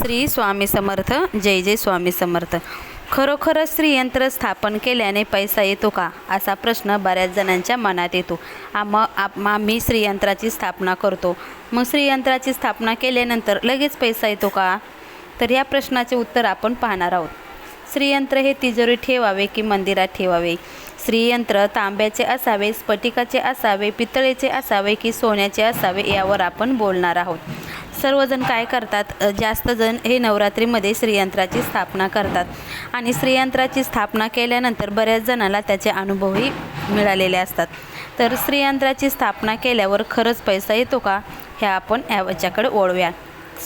श्री स्वामी समर्थ जय जय स्वामी समर्थ. खरोखरच श्रीयंत्र स्थापन केल्याने पैसा येतो का? असा प्रश्न बऱ्याच जणांच्या मनात येतो. आम आम्ही श्रीयंत्राची स्थापना करतो. मग श्रीयंत्राची स्थापना केल्यानंतर लगेच पैसा येतो का? तर या प्रश्नाचे उत्तर आपण पाहणार आहोत. श्रीयंत्र हे तिजोरी ठेवावे की मंदिरात ठेवावे? श्रीयंत्र तांब्याचे असावे स्फटिकाचे असावे पितळेचे असावे की सोन्याचे असावे यावर आपण बोलणार आहोत. सर्वजण काय करतात? जास्त जण हे नवरात्रीमध्ये श्रीयंत्राची स्थापना करतात. आणि श्रीयंत्राची स्थापना केल्यानंतर बऱ्याच जणाला त्याचे अनुभवही मिळालेले असतात. तर श्रीयंत्राची स्थापना केल्यावर खरंच पैसा येतो का? हे आपण याच्याकडे ओळूया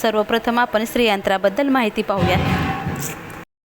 सर्वप्रथम आपण श्रीयंत्राबद्दल माहिती पाहूया.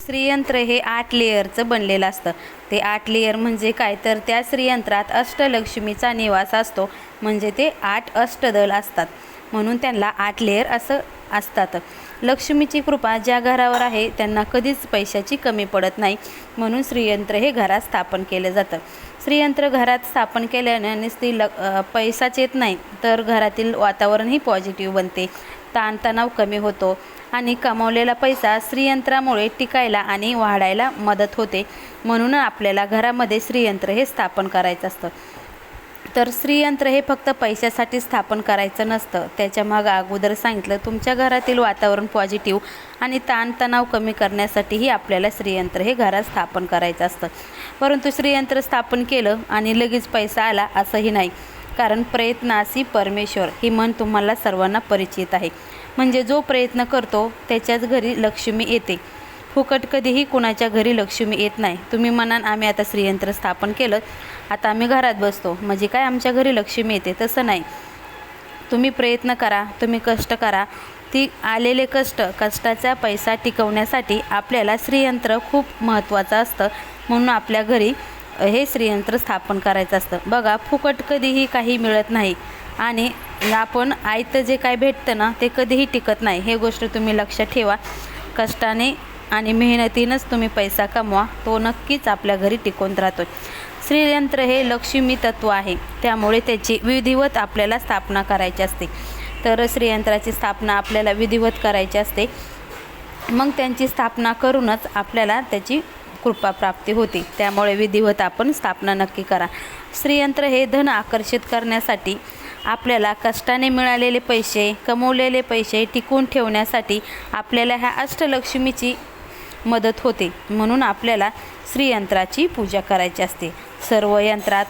श्रीयंत्र हे आठ लेअरचं बनलेलं असतं. ते आठ लेअर म्हणजे काय? तर त्या श्रीयंत्रात अष्टलक्ष्मीचा निवास असतो. म्हणजे ते आठ अष्टदल असतात. म्हणून त्यांना आठ लेअर असं असतात. लक्ष्मीची कृपा ज्या घरावर आहे त्यांना कधीच पैशाची कमी पडत नाही म्हणून श्रीयंत्र हे घरात स्थापन केलं जातं. श्रीयंत्र घरात स्थापन केल्याने नुसती ल पैसाच येत नाही तर घरातील वातावरणही पॉझिटिव्ह बनते. ताणतणाव कमी होतो आणि कमावलेला पैसा श्रीयंत्रामुळे टिकायला आणि वाढायला मदत होते म्हणून आपल्याला घरामध्ये श्रीयंत्र हे स्थापन करायचं असतं. तर श्रीयंत्र हे फक्त पैशासाठी स्थापन करायचं नसतं. त्याच्या मागं अगोदर सांगितलं तुमच्या घरातील वातावरण पॉझिटिव्ह आणि ताणतणाव कमी करण्यासाठीही आपल्याला श्रीयंत्र हे घरात स्थापन करायचं असतं. परंतु श्रीयंत्र स्थापन केलं आणि लगेच पैसा आला असंही नाही. कारण प्रयत्नासी परमेश्वर ही म्हण तुम्हाला सर्वांना परिचित आहे. म्हणजे जो प्रयत्न करतो त्याच्याच घरी लक्ष्मी येते. फुकट कधीही कुणाच्या घरी लक्ष्मी येत नाही. तुम्ही म्हणान आम्ही आता श्रीयंत्र स्थापन केलं. आता आम्ही घरात बसतो. म्हणजे काय? आमच्या घरी लक्ष्मी येते. तसं नाही. तुम्ही प्रयत्न करा. तुम्ही कष्ट करा. ती आलेले कष्ट कष्टाचा पैसा टिकवण्यासाठी आपल्याला श्रीयंत्र खूप महत्त्वाचं असतं. म्हणून आपल्या घरी हे श्रीयंत्र स्थापन करायचं असतं. बघा फुकट कधीही काही मिळत नाही. आणि आपण आयतं जे काय भेटतं ना ते कधीही टिकत नाही. हे गोष्ट तुम्ही लक्षात ठेवा. कष्टाने आणि मेहनतीनंच तुम्ही पैसा कमवा तो नक्कीच आपल्या घरी टिकून राहतो श्रीयंत्र हे लक्ष्मी तत्व आहे. त्यामुळे त्याची विधिवत आपल्याला स्थापना करायची असते. तर श्रीयंत्राची स्थापना आपल्याला विधिवत करायची असते. मग त्यांची स्थापना करूनच आपल्याला त्याची कृपा प्राप्ती होते. त्यामुळे विधिवत आपण स्थापना नक्की करा. श्रीयंत्र हे धन आकर्षित करण्यासाठी आपल्याला कष्टाने मिळालेले पैसे कमवलेले पैसे टिकून ठेवण्यासाठी आपल्याला ह्या अष्टलक्ष्मीची मदत होते. म्हणून आपल्याला श्रीयंत्राची पूजा करायची असते. सर्व यंत्रात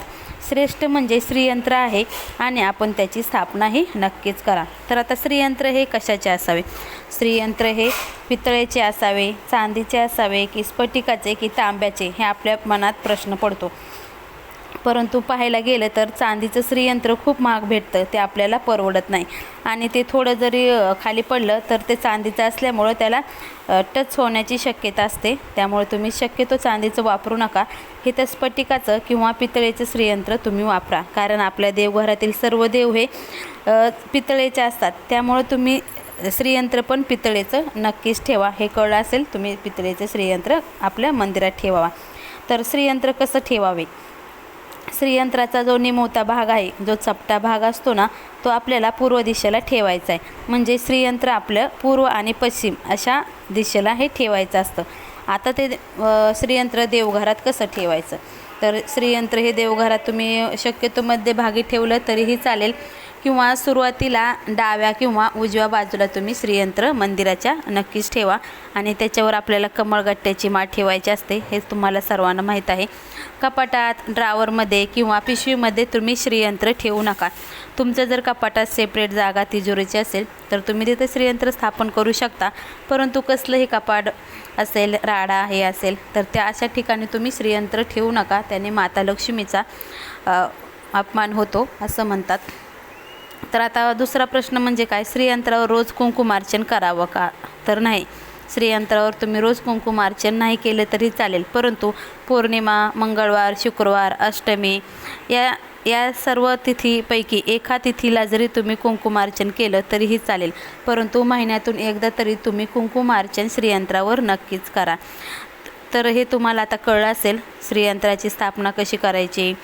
श्रेष्ठ म्हणजे श्रीयंत्र आहे आणि आपण त्याची स्थापनाही नक्कीच करा. तर आता श्रीयंत्र हे कशाचे असावे? श्रीयंत्र हे पितळेचे असावे चांदीचे असावे की स्फटिकाचे की तांब्याचे हे आपल्या मनात प्रश्न पडतो. परंतु पाहायला गेलं तर चांदीचं श्रीयंत्र खूप महाग भेटतं ते आपल्याला परवडत नाही. आणि ते थोडं जरी खाली पडलं तर ते चांदीचं असल्यामुळं त्याला टच होण्याची शक्यता असते. त्यामुळे तुम्ही शक्यतो चांदीचं वापरू नका. हे तर स्फटिकाचं किंवा पितळेचं श्रीयंत्र तुम्ही वापरा. कारण आपल्या देवघरातील सर्व देव हे पितळेचे असतात. त्यामुळं तुम्ही श्रीयंत्र पण पितळेचं नक्कीच ठेवा. हे कळलं असेल तुम्ही पितळेचं श्रीयंत्र आपल्या मंदिरात ठेवावा. तर श्रीयंत्र कसं ठेवावे? श्रीयंत्राचा जो निमवता भाग आहे जो चपटा भाग असतो ना तो आपल्याला पूर्व दिशेला ठेवायचा आहे. म्हणजे श्रीयंत्र आपलं पूर्व आणि पश्चिम अशा दिशेला हे ठेवायचं असतं. आता ते श्रीयंत्र देवघरात कसं ठेवायचं? तर श्रीयंत्र हे देवघरात तुम्ही शक्यतो मध्यभागी ठेवलं तरीही चालेल. किंवा सुरुवातीला डाव्या किंवा उजव्या बाजूला तुम्ही श्रीयंत्र मंदिराच्या नक्कीच ठेवा. आणि त्याच्यावर आपल्याला कमळगट्ट्याची माळ ठेवायची असते हे तुम्हाला सर्वांना माहीत आहे. कपाटात ड्रावरमध्ये किंवा पिशवीमध्ये तुम्ही श्रीयंत्र ठेवू नका. तुमचं जर कपाटात सेपरेट जागा तिजोरीची असेल तर तुम्ही तिथे श्रीयंत्र स्थापन करू शकता. परंतु कसलंही कपाट असेल राडा हे असेल तर त्या अशा ठिकाणी तुम्ही श्रीयंत्र ठेवू नका. त्याने माता लक्ष्मीचा अपमान होतो असं म्हणतात. तर आता दुसरा प्रश्न म्हणजे काय? श्रीयंत्रावर रोज कुंकुमार्चन करावं का? तर नाही. श्रीयंत्रावर तुम्ही रोज कुंकुमार्चन नाही केलं तरी चालेल. परंतु पौर्णिमा मंगळवार शुक्रवार अष्टमी या या सर्व तिथीपैकी एका तिथीला जरी तुम्ही कुंकुमार्चन केलं तरीही चालेल. परंतु महिन्यातून एकदा तरी तुम्ही कुंकुमार्चन श्रीयंत्रावर नक्कीच करा. तर हे तुम्हाला आता कळलं असेल श्रीयंत्राची स्थापना कशी करायची?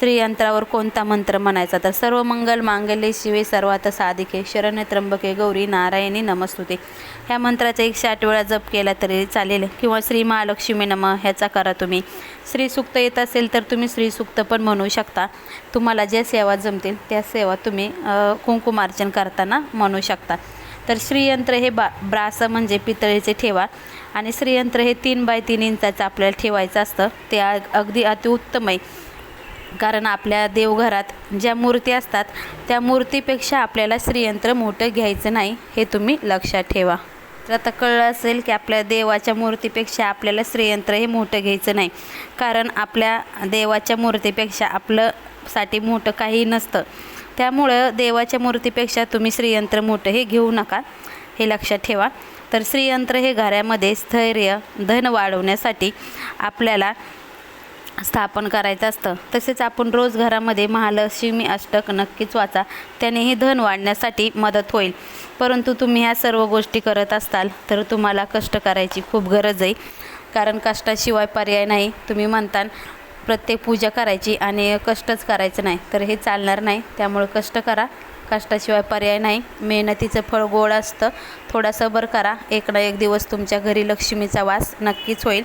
श्रीयंत्रावर कोणता मंत्र म्हणायचा? तर सर्व मंगल मांगल्ये शिवे सर्वात साधिके शरण्य त्र्यंबके गौरी नारायणी नमस्तुते. ह्या मंत्राचा एकशे आठ वेळा जप केला तरी चालेल. किंवा श्री महालक्ष्मी नम ह्याचा करा तुम्ही. श्री सुक्त येत असेल तर तुम्ही श्री सुक्त पण म्हणू शकता. तुम्हाला ज्या सेवा जमतील त्या सेवा तुम्ही कुंकुमार्चन करताना म्हणू शकता. तर श्रीयंत्र हे बा ब्रास म्हणजे पितळेचे ठेवा. आणि श्रीयंत्र हे तीन बाय तीन इंचाचं आपल्याला ठेवायचं असतं. ते अग- अगदी अतिउत्तम आहे कारण आपल्या देवघरात ज्या मूर्ती असतात त्या मूर्तीपेक्षा आपल्याला श्रीयंत्र मोठं घ्यायचं नाही हे तुम्ही लक्षात ठेवा. तर आता कळलं असेल की आपल्या देवाच्या मूर्तीपेक्षा आपल्याला श्रीयंत्र हे मोठं घ्यायचं नाही. कारण आपल्या देवाच्या मूर्तीपेक्षा आपलं साठी मोठं काही नसतं. त्यामुळं देवाच्या मूर्तीपेक्षा तुम्ही श्रीयंत्र मोठं हे घेऊ नका हे लक्षात ठेवा. तर श्रीयंत्र हे घरामध्ये स्थैर्य धन वाढवण्यासाठी आपल्याला स्थापन करायचं असतं. तसेच आपण रोज घरामध्ये महालक्ष्मी अष्टक नक्कीच वाचा. त्यानेही धन वाढण्यासाठी मदत होईल. परंतु तुम्ही ह्या सर्व गोष्टी करत असताल तर तुम्हाला कष्ट करायची खूप गरज आहे. कारण कष्टाशिवाय पर्याय नाही तुम्ही म्हणता प्रत्येक पूजा करायची आणि कष्टच करायचं नाही. तर हे चालणार नाही. त्यामुळे कष्ट करा. कष्टाशिवाय पर्याय नाही. मेहनतीचं फळ गोड असतं. थोडा सबर करा. एक ना एक दिवस तुमच्या घरी लक्ष्मीचा वास नक्कीच होईल.